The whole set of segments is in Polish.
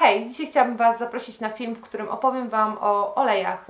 Hej, dzisiaj chciałabym Was zaprosić na film, w którym opowiem Wam o olejach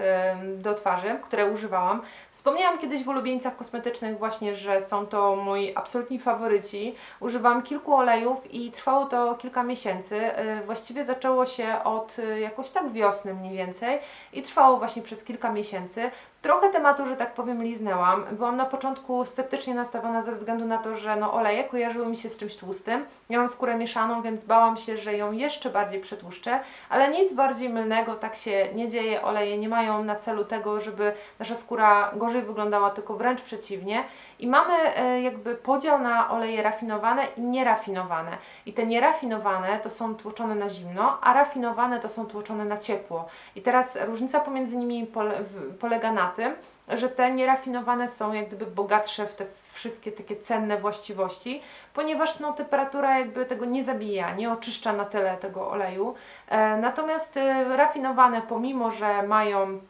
do twarzy, które używałam. Wspomniałam kiedyś w ulubieńcach kosmetycznych właśnie, że są to moi absolutni faworyci. Używałam kilku olejów i trwało to kilka miesięcy. E, Właściwie zaczęło się od e, jakoś tak wiosny mniej więcej i trwało właśnie przez kilka miesięcy. Trochę tematu, że tak powiem, liznęłam. Byłam na początku sceptycznie nastawiona ze względu na to, że no, oleje kojarzyły mi się z czymś tłustym. Ja mam skórę mieszaną, więc bałam się, że ją jeszcze bardziej przetłuszczę, ale nic bardziej mylnego, tak się nie dzieje. Oleje nie mają na celu tego, żeby nasza skóra gorzej wyglądała, tylko wręcz przeciwnie. I mamy e, jakby podział na oleje rafinowane i nierafinowane. I te nierafinowane to są tłoczone na zimno, a rafinowane to są tłoczone na ciepło. I teraz różnica pomiędzy nimi pole, w- polega na tym, że te nierafinowane są jak gdyby bogatsze w te wszystkie takie cenne właściwości, ponieważ no, temperatura jakby tego nie zabija, nie oczyszcza na tyle tego oleju. E, natomiast e, rafinowane, pomimo że mają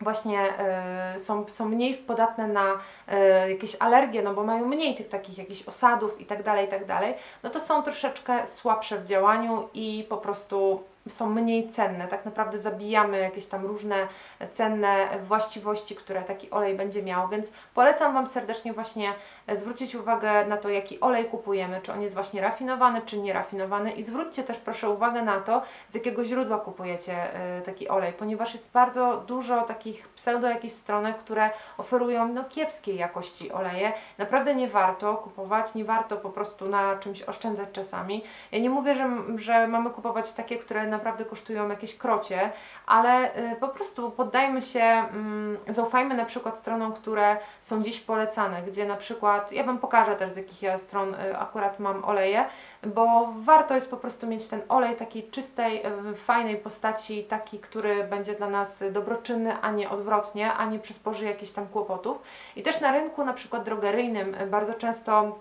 właśnie e, są, są mniej podatne na e, jakieś alergie, no bo mają mniej tych takich jakichś osadów i tak dalej, i tak dalej, no to są troszeczkę słabsze w działaniu i po prostu są mniej cenne. Tak naprawdę zabijamy jakieś tam różne cenne właściwości, które taki olej będzie miał, więc polecam Wam serdecznie właśnie zwrócić uwagę na to, jaki olej kupujemy, czy on jest właśnie rafinowany, czy nierafinowany i zwróćcie też proszę uwagę na to, z jakiego źródła kupujecie e, taki olej, ponieważ jest bardzo dużo takich pseudo jakichś stronek, które oferują no kiepskiej jakości oleje. Naprawdę nie warto kupować, nie warto po prostu na czymś oszczędzać czasami. Ja nie mówię, że, że mamy kupować takie, które naprawdę kosztują jakieś krocie, ale y, po prostu poddajmy się, mm, zaufajmy na przykład stronom, które są dziś polecane, gdzie na przykład, ja Wam pokażę też z jakich ja stron y, akurat mam oleje, bo warto jest po prostu mieć ten olej takiej czystej, y, fajnej postaci, taki, który będzie dla nas dobroczynny, a nie odwrotnie, a nie przysporzy jakichś tam kłopotów. I też na rynku na przykład drogeryjnym bardzo często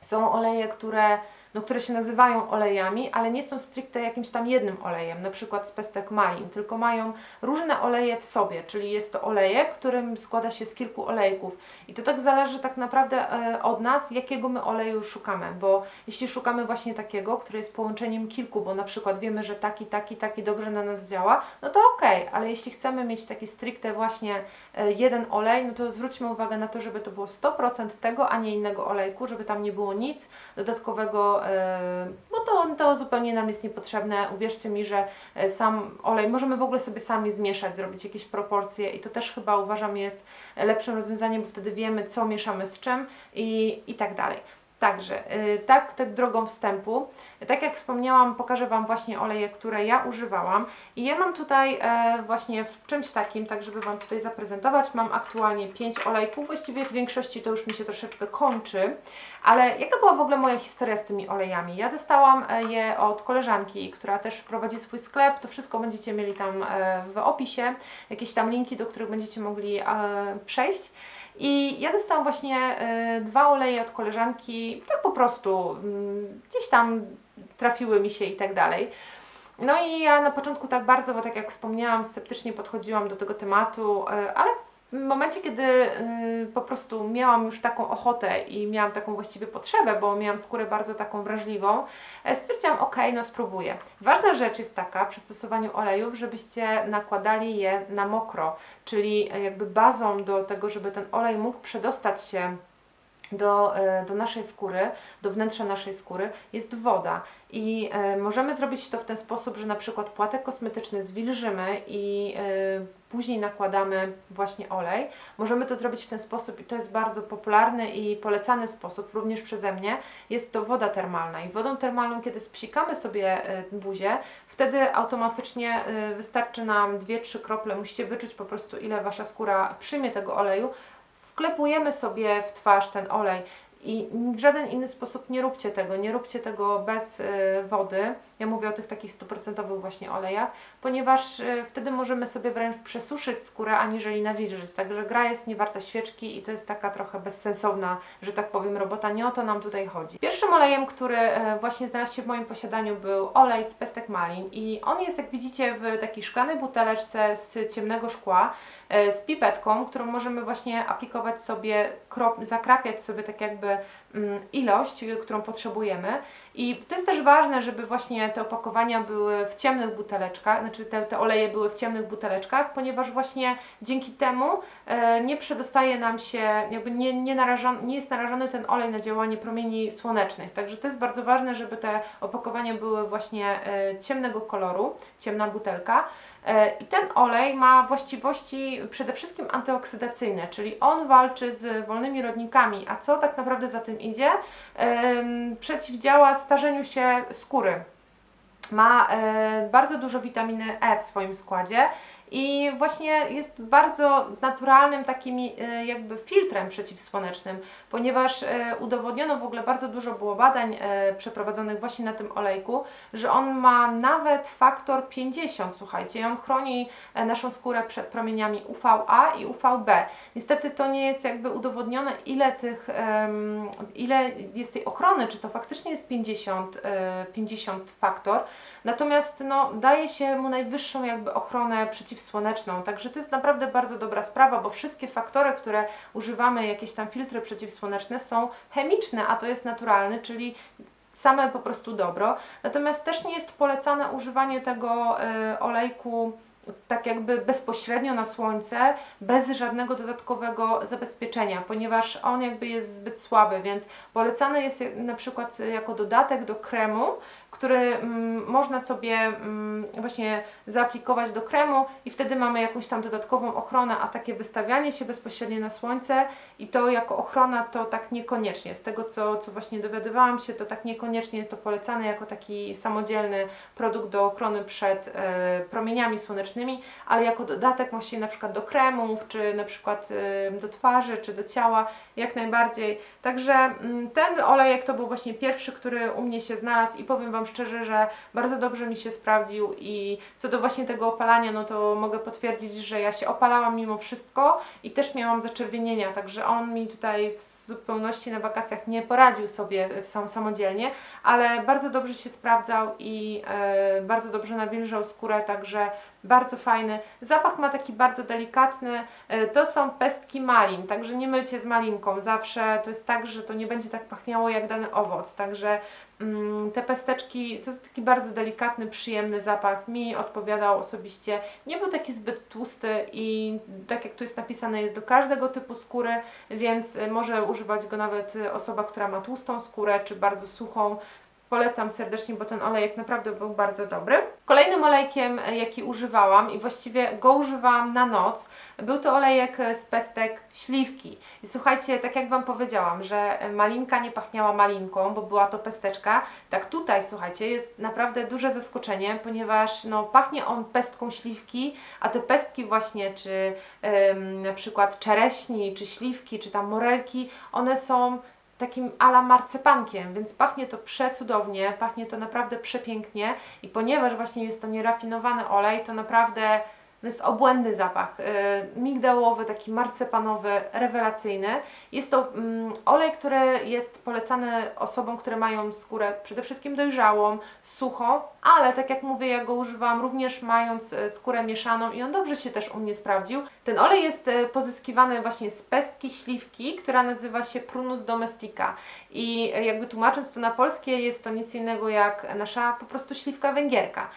są oleje, które, no, które się nazywają olejami, ale nie są stricte jakimś tam jednym olejem, na przykład z pestek malin, tylko mają różne oleje w sobie, czyli jest to olejek, którym składa się z kilku olejków. I to tak zależy tak naprawdę e, od nas, jakiego my oleju szukamy, bo jeśli szukamy właśnie takiego, który jest połączeniem kilku, bo na przykład wiemy, że taki, taki, taki dobrze na nas działa, no to okej, ale jeśli chcemy mieć taki stricte właśnie e, jeden olej, no to zwróćmy uwagę na to, żeby to było 100% tego, a nie innego olejku, żeby tam nie było nic dodatkowego, e, bo to, to zupełnie nam jest niepotrzebne. Uwierzcie mi, że e, sam olej możemy w ogóle sobie sami zmieszać, zrobić jakieś proporcje i to też chyba uważam jest lepszym rozwiązaniem, bo wtedy wiemy, co mieszamy z czym i, i tak dalej. Także, y, tak, tak drogą wstępu. Tak jak wspomniałam, pokażę Wam właśnie oleje, które ja używałam. I ja mam tutaj e, właśnie w czymś takim, tak żeby Wam tutaj zaprezentować, mam aktualnie 5 olejków. Właściwie w większości to już mi się troszeczkę kończy. Ale jaka była w ogóle moja historia z tymi olejami? Ja dostałam e, je od koleżanki, która też prowadzi swój sklep. To wszystko będziecie mieli tam e, w opisie. Jakieś tam linki, do których będziecie mogli przejść. I ja dostałam właśnie e, dwa oleje od koleżanki, tak po prostu, mm, gdzieś tam trafiły mi się i tak dalej. No i ja na początku tak bardzo, bo tak jak wspomniałam, sceptycznie podchodziłam do tego tematu, e, ale w momencie, kiedy y, po prostu miałam już taką ochotę i miałam taką właściwie potrzebę, bo miałam skórę bardzo taką wrażliwą, e, stwierdziłam, ok, no spróbuję. Ważna rzecz jest taka przy stosowaniu olejów, żebyście nakładali je na mokro, czyli e, jakby bazą do tego, żeby ten olej mógł przedostać się do, e, do naszej skóry, do wnętrza naszej skóry jest woda. I e, możemy zrobić to w ten sposób, że na przykład płatek kosmetyczny zwilżymy i e, później nakładamy właśnie olej. Możemy to zrobić w ten sposób i to jest bardzo popularny i polecany sposób, również przeze mnie. Jest to woda termalna i wodą termalną, kiedy spsikamy sobie e, buzię, wtedy automatycznie wystarczy nam 2-3 krople. Musicie wyczuć po prostu ile Wasza skóra przyjmie tego oleju wklepujemy sobie w twarz ten olej i w żaden inny sposób nie róbcie tego, nie róbcie tego bez y, wody. Ja mówię o tych takich stuprocentowych właśnie olejach, ponieważ y, wtedy możemy sobie wręcz przesuszyć skórę, aniżeli nawilżyć. Także gra jest niewarta świeczki i to jest taka trochę bezsensowna, że tak powiem, robota. Nie o to nam tutaj chodzi. Pierwszym olejem, który y, właśnie znalazł się w moim posiadaniu był olej z pestek malin i on jest, jak widzicie, w takiej szklanej buteleczce z ciemnego szkła z pipetką, którą możemy właśnie aplikować sobie, krop, zakrapiać sobie tak jakby mm, ilość, y, którą potrzebujemy. I to jest też ważne, żeby właśnie te opakowania były w ciemnych buteleczkach, znaczy te, te oleje były w ciemnych buteleczkach, ponieważ właśnie dzięki temu e, nie przedostaje nam się, jakby nie, nie, nie jest narażony ten olej na działanie promieni słonecznych. Także to jest bardzo ważne, żeby te opakowania były właśnie e, ciemnego koloru, ciemna butelka. E, I ten olej ma właściwości przede wszystkim antyoksydacyjne, czyli on walczy z wolnymi rodnikami, a co tak naprawdę za tym idzie? Przeciwdziała starzeniu się skóry. Ma e, bardzo dużo witaminy E w swoim składzie i właśnie jest bardzo naturalnym takim e, jakby filtrem przeciwsłonecznym, ponieważ e, udowodniono w ogóle bardzo dużo było badań e, przeprowadzonych właśnie na tym olejku, że on ma nawet faktor 50, słuchajcie, i on chroni naszą skórę przed promieniami UVA i UVB. Niestety to nie jest jakby udowodnione, ile tych, ile jest tej ochrony, czy to faktycznie jest 50, e, 50 faktor, natomiast no, daje się mu najwyższą jakby ochronę przeciwsłoneczną, także to jest naprawdę bardzo dobra sprawa, bo wszystkie faktory, które używamy, jakieś tam filtry przeciwsłoneczne są chemiczne, a to jest naturalny, czyli same po prostu dobro. Natomiast też nie jest polecane używanie tego e, olejku tak jakby bezpośrednio na słońce, bez żadnego dodatkowego zabezpieczenia, ponieważ on jakby jest zbyt słaby, więc polecane jest na przykład jako dodatek do kremu, który mm, można sobie mm, właśnie zaaplikować do kremu i wtedy mamy jakąś tam dodatkową ochronę, a takie wystawianie się bezpośrednio na słońce i to jako ochrona to tak niekoniecznie. Z tego co, co właśnie dowiadywałam się, to tak niekoniecznie jest to polecane jako taki samodzielny produkt do ochrony przed e, promieniami słonecznymi, ale jako dodatek właśnie na przykład do kremów, czy na przykład e, do twarzy, czy do ciała, jak najbardziej. Także mm, ten olejek to był właśnie pierwszy, który u mnie się znalazł i powiem Wam szczerze, że bardzo dobrze mi się sprawdził i co do właśnie tego opalania, no to mogę potwierdzić, że ja się opalałam mimo wszystko i też miałam zaczerwienienia, także on mi tutaj w zupełności na wakacjach nie poradził sobie sam samodzielnie, ale bardzo dobrze się sprawdzał i e, bardzo dobrze nawilżał skórę, także bardzo fajny. Zapach ma taki bardzo delikatny. E, To są pestki malin, także nie mylcie z malinką. Zawsze to jest tak, że to nie będzie tak pachniało jak dany owoc. Także mm, te pesteczki to jest taki bardzo delikatny, przyjemny zapach. Mi odpowiadał osobiście. Nie był taki zbyt tłusty i tak jak tu jest napisane, jest do każdego typu skóry, więc e, może używać go nawet e, osoba, która ma tłustą skórę czy bardzo suchą. Polecam serdecznie, bo ten olejek naprawdę był bardzo dobry. Kolejnym olejkiem, e, jaki używałam i właściwie go używałam na noc, był to olejek e, z pestek śliwki. I słuchajcie, tak jak Wam powiedziałam, że e, malinka nie pachniała malinką, bo była to pesteczka, tak tutaj, słuchajcie, jest naprawdę duże zaskoczenie, ponieważ no, pachnie on pestką śliwki, a te pestki właśnie, czy em, na przykład czereśni, czy śliwki, czy tam morelki, one są takim ala marcepankiem, więc pachnie to przecudownie, pachnie to naprawdę przepięknie i ponieważ właśnie jest to nierafinowany olej, to naprawdę no jest obłędny zapach, yy, migdałowy, taki marcepanowy, rewelacyjny. Jest to mm, olej, który jest polecany osobom, które mają skórę przede wszystkim dojrzałą, suchą, ale tak jak mówię, ja go używałam również mając e, skórę mieszaną i on dobrze się też u mnie sprawdził. Ten olej jest e, pozyskiwany właśnie z pestki śliwki, która nazywa się Prunus domestica i e, jakby tłumacząc to na polskie jest to nic innego jak nasza po prostu śliwka węgierka.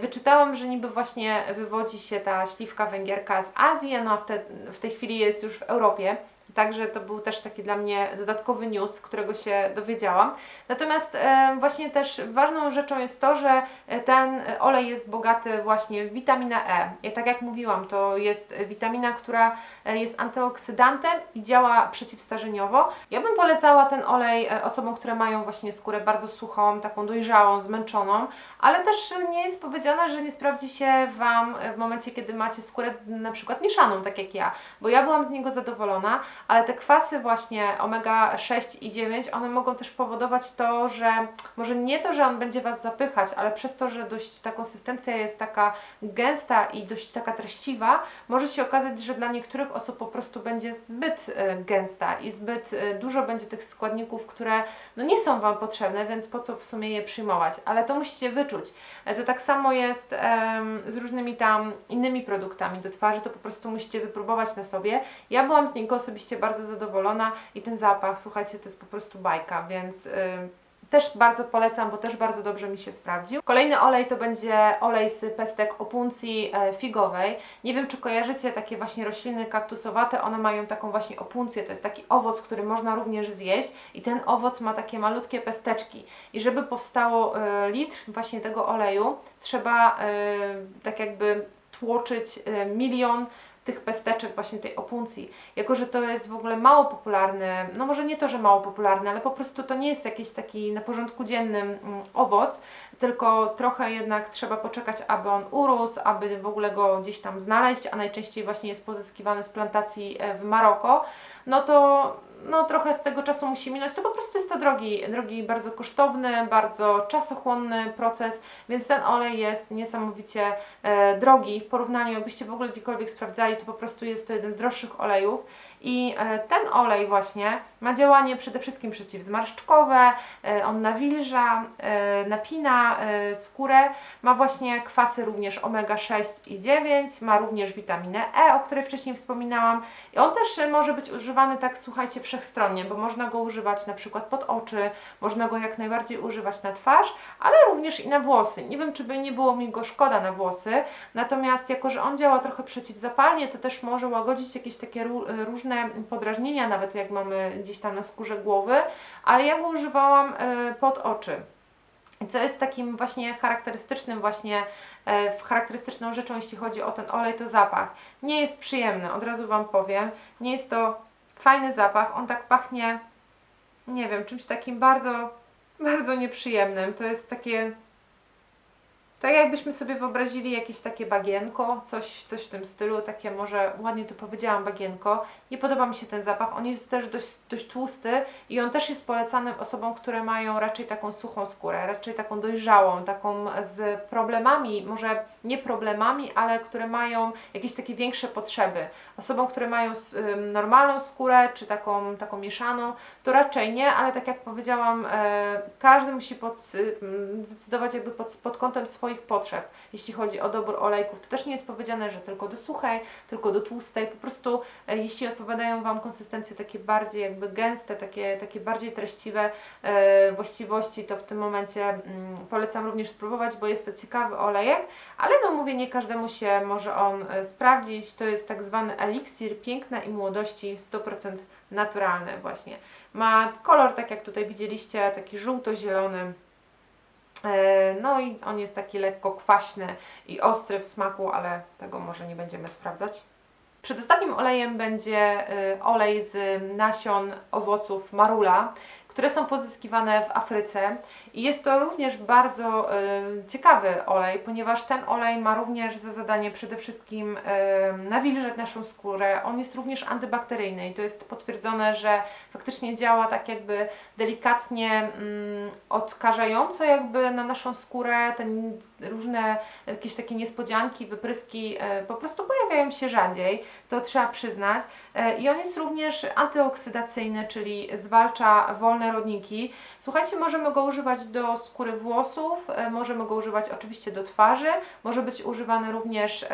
Wyczytałam, że niby właśnie wywodzi się ta śliwka węgierka z Azji, no a w, te, w tej chwili jest już w Europie. Także to był też taki dla mnie dodatkowy news, którego się dowiedziałam. Natomiast e, właśnie też ważną rzeczą jest to, że e, ten olej jest bogaty właśnie w witaminę E. I tak jak mówiłam, to jest witamina, która e, jest antyoksydantem i działa przeciwstarzeniowo. Ja bym polecała ten olej e, osobom, które mają właśnie skórę bardzo suchą, taką dojrzałą, zmęczoną, ale też nie jest powiedziane, że nie sprawdzi się Wam w momencie, kiedy macie skórę na przykład mieszaną, tak jak ja, bo ja byłam z niego zadowolona, ale te kwasy właśnie omega 6 i 9, one mogą też powodować to, że może nie to, że on będzie Was zapychać, ale przez to, że dość ta konsystencja jest taka gęsta i dość taka treściwa, może się okazać, że dla niektórych osób po prostu będzie zbyt e, gęsta i zbyt e, dużo będzie tych składników, które no nie są Wam potrzebne, więc po co w sumie je przyjmować, ale to musicie wyczuć. E, To tak samo jest z różnymi tam innymi produktami do twarzy, to po prostu musicie wypróbować na sobie. Ja byłam z niego osobiście bardzo zadowolona i ten zapach, słuchajcie, to jest po prostu bajka, więc y, też bardzo polecam, bo też bardzo dobrze mi się sprawdził. Kolejny olej to będzie olej z pestek opuncji e, figowej. Nie wiem, czy kojarzycie takie właśnie rośliny kaktusowate, one mają taką właśnie opuncję, to jest taki owoc, który można również zjeść i ten owoc ma takie malutkie pesteczki. I żeby powstało e, litr właśnie tego oleju, trzeba e, tak jakby tłoczyć milion tych pesteczek właśnie tej opuncji. Jako, że to jest w ogóle mało popularny, no może nie to, że mało popularny, ale po prostu to nie jest jakiś taki na porządku dziennym mm, owoc, tylko trochę jednak trzeba poczekać, aby on urósł, aby w ogóle go gdzieś tam znaleźć, a najczęściej właśnie jest pozyskiwany z plantacji e, w Maroko, no to no, trochę tego czasu musi minąć. To po prostu jest to drogi, drogi bardzo kosztowny, bardzo czasochłonny proces, więc ten olej jest niesamowicie e, drogi w porównaniu, jakbyście w ogóle gdziekolwiek sprawdzali, to po prostu jest to jeden z droższych olejów. I e, ten olej właśnie ma działanie przede wszystkim przeciwzmarszczkowe, e, on nawilża, e, napina skórę, ma właśnie kwasy również omega-6 i 9, ma również witaminę E, o której wcześniej wspominałam. I on też może być używany tak, słuchajcie, wszechstronnie, bo można go używać na przykład pod oczy, można go jak najbardziej używać na twarz, ale również i na włosy. Nie wiem, czy by nie było mi go szkoda na włosy, natomiast jako, że on działa trochę przeciwzapalnie, to też może łagodzić jakieś takie ró- różne podrażnienia, nawet jak mamy gdzieś tam na skórze głowy, ale ja go używałam e, pod oczy. Co jest takim właśnie charakterystycznym właśnie, e, charakterystyczną rzeczą, jeśli chodzi o ten olej, to zapach. Nie jest przyjemny, od razu Wam powiem. Nie jest to fajny zapach, on tak pachnie, nie wiem, czymś takim bardzo, bardzo nieprzyjemnym. To jest takie, tak jakbyśmy sobie wyobrazili jakieś takie bagienko, coś, coś w tym stylu, takie może, ładnie to powiedziałam, bagienko. Nie podoba mi się ten zapach, on jest też dość, dość tłusty i on też jest polecany osobom, które mają raczej taką suchą skórę, raczej taką dojrzałą, taką z problemami, może nie problemami, ale które mają jakieś takie większe potrzeby. Osobom, które mają normalną skórę, czy taką, taką mieszaną, to raczej nie, ale tak jak powiedziałam, e, każdy musi pod, zdecydować jakby pod, pod kątem swoich potrzeb, jeśli chodzi o dobór olejków. To też nie jest powiedziane, że tylko do suchej, tylko do tłustej. Po prostu e, jeśli odpowiadają Wam konsystencje takie bardziej jakby gęste, takie, takie bardziej treściwe e, właściwości, to w tym momencie mm, polecam również spróbować, bo jest to ciekawy olejek, ale no mówię, nie każdemu się może on e, sprawdzić. To jest tak zwany eliksir piękna i młodości 100% naturalny właśnie. Ma kolor, tak jak tutaj widzieliście, taki żółto-zielony. E, No i on jest taki lekko kwaśny i ostry w smaku, ale tego może nie będziemy sprawdzać. Przedostatnim olejem będzie y, olej z nasion owoców marula, które są pozyskiwane w Afryce. I jest to również bardzo y, ciekawy olej, ponieważ ten olej ma również za zadanie przede wszystkim y, nawilżać naszą skórę. On jest również antybakteryjny i to jest potwierdzone, że faktycznie działa tak jakby delikatnie mm, odkażająco jakby na naszą skórę. Te różne jakieś takie niespodzianki, wypryski e, po prostu pojawiają się rzadziej, to trzeba przyznać. E, I on jest również antyoksydacyjny, czyli zwalcza wolne rodniki. Słuchajcie, możemy go używać do skóry włosów, e, możemy go używać oczywiście do twarzy, może być używany również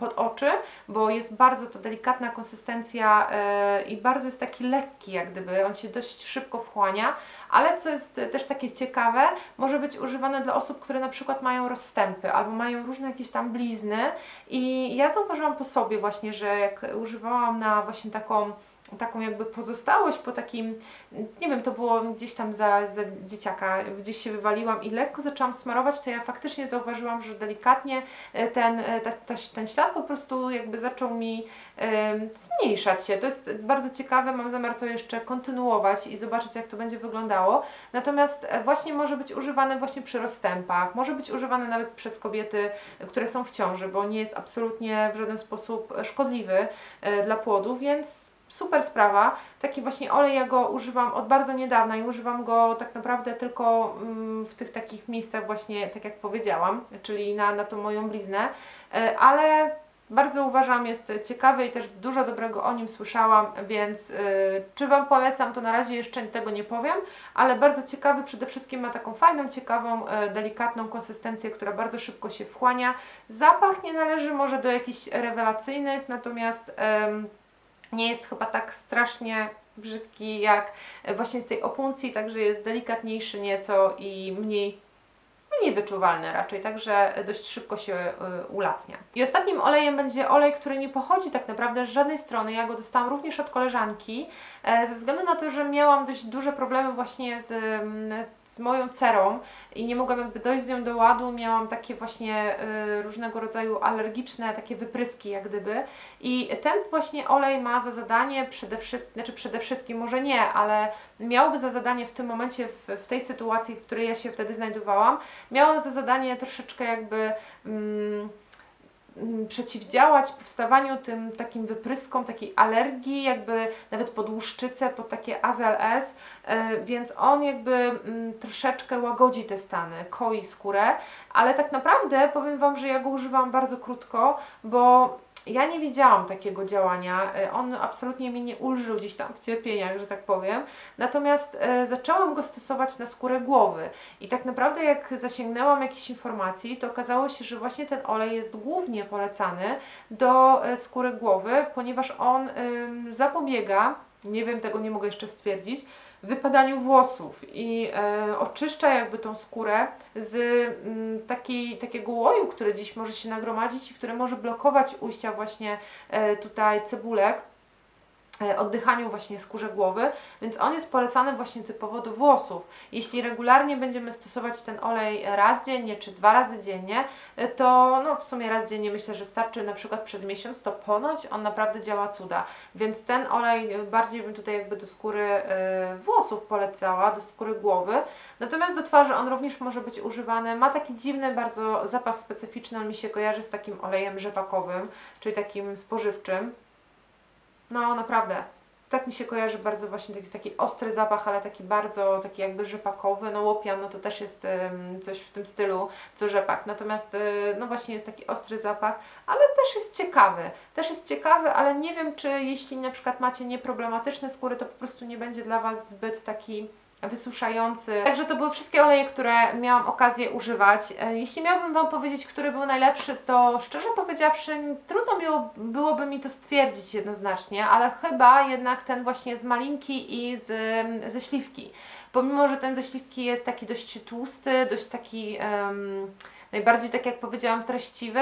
pod oczy, bo jest bardzo to delikatna konsystencja e, i bardzo jest taki lekki, jak gdyby, on się dość szybko wchłania, ale co jest też takie ciekawe, może być używane dla osób, które na przykład mają rozstępy albo mają różne jakieś tam blizny i ja zauważyłam po sobie właśnie, że jak używałam na właśnie taką taką jakby pozostałość po takim, nie wiem, to było gdzieś tam za, za dzieciaka, gdzieś się wywaliłam i lekko zaczęłam smarować, to ja faktycznie zauważyłam, że delikatnie e, ten, e, ta, ta, ten ślad po prostu jakby zaczął mi zmniejszać się. To jest bardzo ciekawe, mam zamiar to jeszcze kontynuować i zobaczyć jak to będzie wyglądało. Natomiast e, właśnie może być używane właśnie przy rozstępach, może być używane nawet przez kobiety, które są w ciąży, bo nie jest absolutnie w żaden sposób szkodliwy e, dla płodu, więc super sprawa. Taki właśnie olej ja go używam od bardzo niedawna i używam go tak naprawdę tylko mm, w tych takich miejscach właśnie, tak jak powiedziałam, czyli na, na tą moją bliznę, E, ale bardzo uważam, jest ciekawy i też dużo dobrego o nim słyszałam, więc y, czy Wam polecam, to na razie jeszcze tego nie powiem, ale bardzo ciekawy, przede wszystkim ma taką fajną, ciekawą, e, delikatną konsystencję, która bardzo szybko się wchłania. Zapach nie należy może do jakichś rewelacyjnych, natomiast nie jest chyba tak strasznie brzydki jak e, właśnie z tej opuncji, także jest delikatniejszy nieco i mniej mniej wyczuwalny raczej, także dość szybko się y, ulatnia. I ostatnim olejem będzie olej, który nie pochodzi tak naprawdę z żadnej strony. Ja go dostałam również od koleżanki, e, ze względu na to, że miałam dość duże problemy właśnie z, mm, moją cerą i nie mogłam jakby dojść z nią do ładu. Miałam takie właśnie y, różnego rodzaju alergiczne takie wypryski jak gdyby. I ten właśnie olej ma za zadanie przede wszystkim, znaczy przede wszystkim może nie, ale miałby za zadanie w tym momencie, w, w tej sytuacji, w której ja się wtedy znajdowałam, miało za zadanie troszeczkę jakby mm, przeciwdziałać powstawaniu tym takim wypryskom, takiej alergii, jakby nawet pod łuszczycę, pod takie AZLS, y, więc on jakby mm, troszeczkę łagodzi te stany, koi skórę, ale tak naprawdę powiem Wam, że ja go używam bardzo krótko, bo ja nie widziałam takiego działania. y, On absolutnie mi nie ulżył gdzieś tam w cierpieniach, że tak powiem. Natomiast e, zaczęłam go stosować na skórę głowy. I tak naprawdę, jak zasięgnęłam jakichś informacji, to okazało się, że właśnie ten olej jest głównie polecany do e, skóry głowy, ponieważ on zapobiega, nie wiem, tego nie mogę jeszcze stwierdzić, wypadaniu włosów i e, oczyszcza jakby tą skórę z mm, takiej, takiego łoju, który dziś może się nagromadzić i który może blokować ujścia właśnie e, tutaj cebulek oddychaniu właśnie skórze głowy, więc on jest polecany właśnie typowo do włosów. Jeśli regularnie będziemy stosować ten olej raz dziennie czy dwa razy dziennie, e, to no w sumie raz dziennie myślę, że starczy na przykład przez miesiąc, to ponoć on naprawdę działa cuda. Więc ten olej e, bardziej bym tutaj jakby do skóry e, włosów polecała, do skóry głowy. Natomiast do twarzy on również może być używany. Ma taki dziwny bardzo zapach specyficzny, on mi się kojarzy z takim olejem rzepakowym, czyli takim spożywczym. No naprawdę. Tak mi się kojarzy bardzo właśnie taki, taki ostry zapach, ale taki bardzo taki jakby rzepakowy. No łopian, no to też jest coś w tym stylu, co rzepak. Natomiast y, no właśnie jest taki ostry zapach, ale też jest ciekawy. Też jest ciekawy, ale nie wiem, czy jeśli na przykład macie nieproblematyczne skóry, to po prostu nie będzie dla Was zbyt taki wysuszający. Także to były wszystkie oleje, które miałam okazję używać. E, Jeśli miałabym Wam powiedzieć, który był najlepszy, to szczerze powiedziawszy, trudno było, byłoby mi to stwierdzić jednoznacznie, ale chyba jednak ten właśnie z malinki i z, ze śliwki. Pomimo, że ten ze śliwki jest taki dość tłusty, dość taki em, najbardziej, tak jak powiedziałam, treściwy,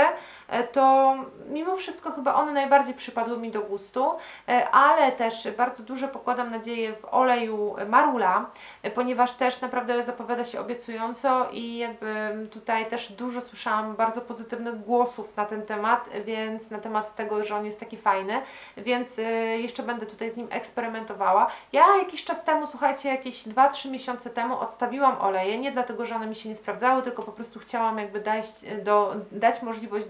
to mimo wszystko chyba one najbardziej przypadły mi do gustu, e, ale też bardzo duże pokładam nadzieję w oleju marula, e, ponieważ też naprawdę zapowiada się obiecująco i jakby tutaj też dużo słyszałam bardzo pozytywnych głosów na ten temat, więc na temat tego, że on jest taki fajny, więc e, jeszcze będę tutaj z nim eksperymentowała. Ja jakiś czas temu, słuchajcie, jakieś 2-3 miesiące temu odstawiłam oleje, nie dlatego, że one mi się nie sprawdzały, tylko po prostu chciałam jakby dać, do, dać możliwość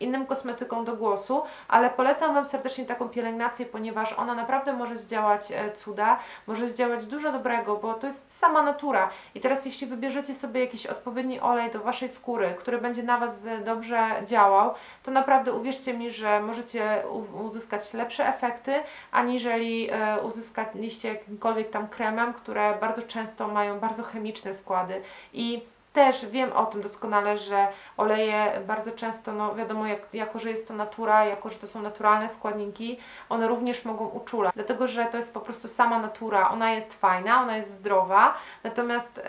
innym kosmetykom do głosu, ale polecam Wam serdecznie taką pielęgnację, ponieważ ona naprawdę może zdziałać e, cuda, może zdziałać dużo dobrego, bo to jest sama natura. I teraz jeśli wybierzecie sobie jakiś odpowiedni olej do Waszej skóry, który będzie na Was e, dobrze działał, to naprawdę uwierzcie mi, że możecie uzyskać lepsze efekty, aniżeli e, uzyskaliście jakimkolwiek tam kremem, które bardzo często mają bardzo chemiczne składy. I też wiem o tym doskonale, że oleje bardzo często, no wiadomo, jak, jako że jest to natura, jako że to są naturalne składniki, one również mogą uczulać, dlatego że to jest po prostu sama natura, ona jest fajna, ona jest zdrowa, natomiast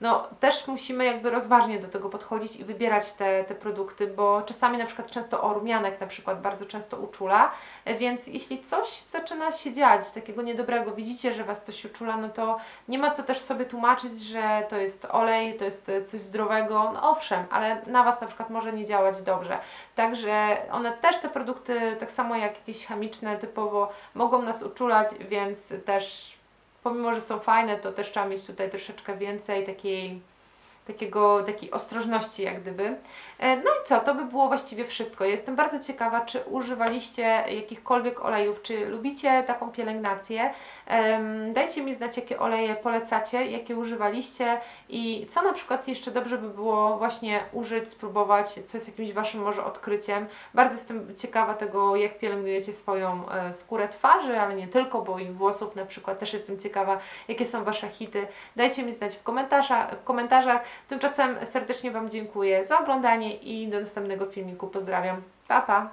no też musimy jakby rozważnie do tego podchodzić i wybierać te, te produkty, bo czasami na przykład często o rumianek na przykład bardzo często uczula, więc jeśli coś zaczyna się dziać takiego niedobrego, widzicie, że Was coś uczula, no to nie ma co też sobie tłumaczyć, że to jest olej, to jest coś zdrowego, no owszem, ale na Was na przykład może nie działać dobrze. Także one też te produkty, tak samo jak jakieś chemiczne typowo, mogą nas uczulać, więc też pomimo, że są fajne, to też trzeba mieć tutaj troszeczkę więcej takiej, takiego, takiej ostrożności jak gdyby. E, No i co, to by było właściwie wszystko. Jestem bardzo ciekawa, czy używaliście jakichkolwiek olejów, czy lubicie taką pielęgnację. Dajcie mi znać, jakie oleje polecacie, jakie używaliście i co na przykład jeszcze dobrze by było właśnie użyć, spróbować, co jest jakimś Waszym może odkryciem. Bardzo jestem ciekawa tego, jak pielęgnujecie swoją e, skórę twarzy, ale nie tylko, bo i włosów na przykład też jestem ciekawa, jakie są Wasze hity. Dajcie mi znać w komentarzach. W komentarzach. Tymczasem serdecznie Wam dziękuję za oglądanie i do następnego filmiku. Pozdrawiam. Pa, pa!